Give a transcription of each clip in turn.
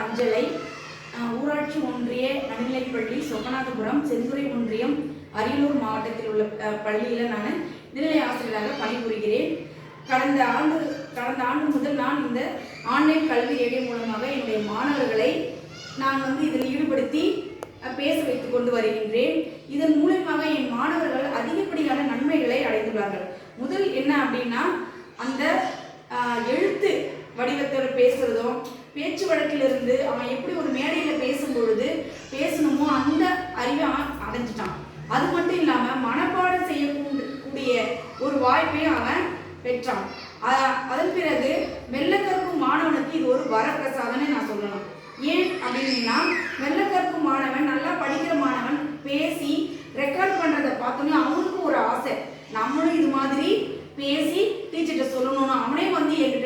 அஞ்சலை. ஊராட்சி ஒன்றிய நடுநிலைப்பள்ளி சொக்கநாதபுரம் செந்துறை ஒன்றியம் அரியலூர் மாவட்டத்தில் உள்ள பள்ளியில் நான் நிலை ஆசிரியராக பணிபுரிகிறேன். கடந்த ஆண்டு கடந்த ஆண்டு முதல் நான் இந்த ஆன்லைன் கல்வி ரேடியோ மூலமாக என்னுடைய மாணவர்களை நான் வந்து இதில் ஈடுபடுத்தி பேச வைத்து கொண்டு வருகின்றேன். இதன் மூலமாக என் மாணவர்கள் அதிகப்படியான நன்மைகளை அடைந்துள்ளார்கள். முதல் என்ன அப்படின்னா அந்த எழுத்து வடிவத்தோட பேசுகிறதும் பேச்சு வழக்கிலிருந்து அவன் எப்படி ஒரு மேடையில் பேசும்பொழுது பேசணுமோ அந்த அறிவை அவன் அடைஞ்சிட்டான். அது மட்டும் இல்லாமல் மனப்பாடம் செய்யக்கூடிய ஒரு வாய்ப்பையும் அவன் பெற்றான். அதன் பிறகு மெல்ல கற்கும் மாணவனுக்கு இது ஒரு வரப்பிரசாதம்னு நான் சொல்லணும் ஏன் அப்படின்னா மெல்ல கற்கும் மாணவன் நல்லா படிக்கிற மாணவன் பேசி ரெக்கார்ட் பண்ணுறதை பார்த்தோன்னே அவனுக்கும் ஒரு ஆசை. நம்மளும் இது மாதிரி பேசி டீச்சர்கிட்ட சொல்லணும்னு அவனே வந்து என்கிட்ட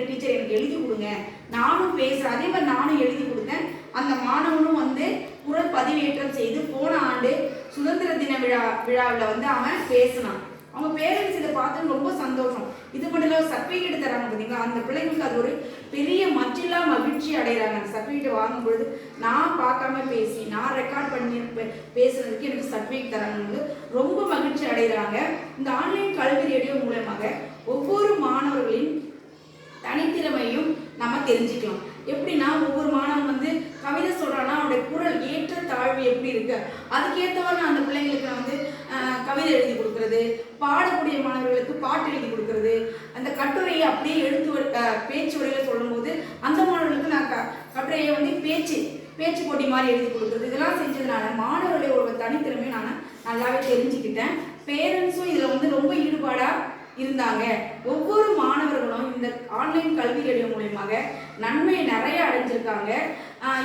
எழுதி கொடுங்க. நானும் பேசுகிறேன் அதே மாதிரி நானும் எழுதி கொடுத்தேன். அந்த மாணவனும் வந்து குரல் பதிவேற்றம் செய்து போன ஆண்டு சுதந்திர தின விழா விழாவில் வந்து அவன் பேசினான். அவங்க பேரண்ட்ஸ் இதை பார்த்து ரொம்ப சந்தோஷம். இது மட்டும் இல்லாமல் சர்டிஃபிகேட் தராங்க பார்த்தீங்களா அந்த பிள்ளைங்களுக்கு அது ஒரு பெரிய மற்றில்லா மகிழ்ச்சி அடைகிறாங்க. அந்த சர்டிஃபிகேட் வாங்கும் பொழுது நான் பார்க்காம பேசி நான் ரெக்கார்ட் பண்ணி பே- பேசுனதுக்கு எனக்கு சர்டிஃபிகேட் தராங்க. ரொம்ப மகிழ்ச்சி அடைகிறாங்க. இந்த ஆன்லைன் கல்வி ரேடியோ மூலமாக ஒவ்வொரு மாணவர்களின் நம்ம தெரிஞ்சுக்கலாம். எப்படின்னா ஒவ்வொரு மாணவன் வந்து கவிதை சொல்கிறான்னா அவனுடைய குரல் ஏற்ற தாழ்வு எப்படி இருக்கு? அதுக்கேற்றவாறு நான் அந்த பிள்ளைங்களுக்கு நான் வந்து கவிதை எழுதி கொடுக்கறது பாடக்கூடிய மாணவர்களுக்கு பாட்டு எழுதி கொடுக்கறது அந்த கட்டுரையை அப்படியே எழுத்து பேச்சு வழியில் சொல்லும்போது அந்த மாணவர்களுக்கு நான் க கட்டுரையை வந்து பேச்சு பேச்சு போட்டி மாதிரி எழுதி கொடுக்குறது. இதெல்லாம் செஞ்சதுனால மாணவர்களுடைய ஒரு தனித்திறமையை நான் நல்லாவே தெரிஞ்சுக்கிட்டேன். பேரண்ட்ஸும் இதில் வந்து ரொம்ப ஈடுபாடாக இருந்தாங்க. ஒவ்வொரு மாணவர்களும் இந்த ஆன்லைன் கல்வி ரேடியோ மூலயமாக நன்மையை நிறைய அடைஞ்சிருக்காங்க.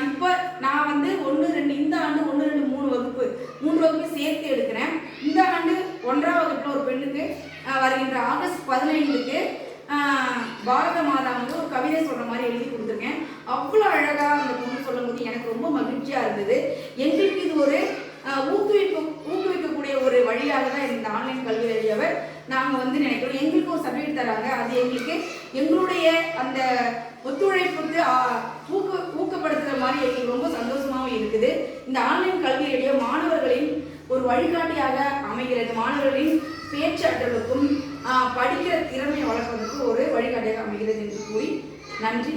இப்போ நான் வந்து ஒன்று ரெண்டு இந்த ஆண்டு ஒன்று ரெண்டு மூணு வகுப்பு மூன்று வகுப்பு சேர்த்து எடுக்கிறேன். இந்த ஆண்டு ஒன்றாம் வகுப்பில் ஒரு பெண்ணுக்கு வருகின்ற ஆகஸ்ட் பதினைந்துக்கு பாரத மாதா வந்து ஒரு கவிதை சொல்கிற மாதிரி எழுதி கொடுத்துருக்கேன். அவ்வளோ அழகாக அந்த பொண்ணு சொல்லும்போது எனக்கு ரொம்ப மகிழ்ச்சியாக இருந்தது. எங்களுக்கு இது ஒரு ஆஹ் ஊக்குவிப்பு ஊக்குவிக்கக்கூடிய ஒரு வழியாக தான் இந்த ஆன்லைன் கல்வி ரேடியோவை நாங்கள் வந்து நினைக்கிறோம். எங்களுக்கு ஒரு சர்டிஃபிகேட் தராங்க. அது எங்களுக்கு எங்களுடைய அந்த ஒத்துழைப்புக்கு ஊக்க ஊக்கு ஊக்கப்படுத்துகிற மாதிரி எங்களுக்கு ரொம்ப சந்தோஷமாகவும் இருக்குது. இந்த ஆன்லைன் கல்வி மாணவர்களின் ஒரு வழிகாட்டியாக அமைகிறது. மாணவர்களின் பேச்சாற்றலுக்கும் படிக்கிற திறமை வளர்ப்பதற்கு ஒரு வழிகாட்டியாக அமைகிறது என்று கூறி நன்றி.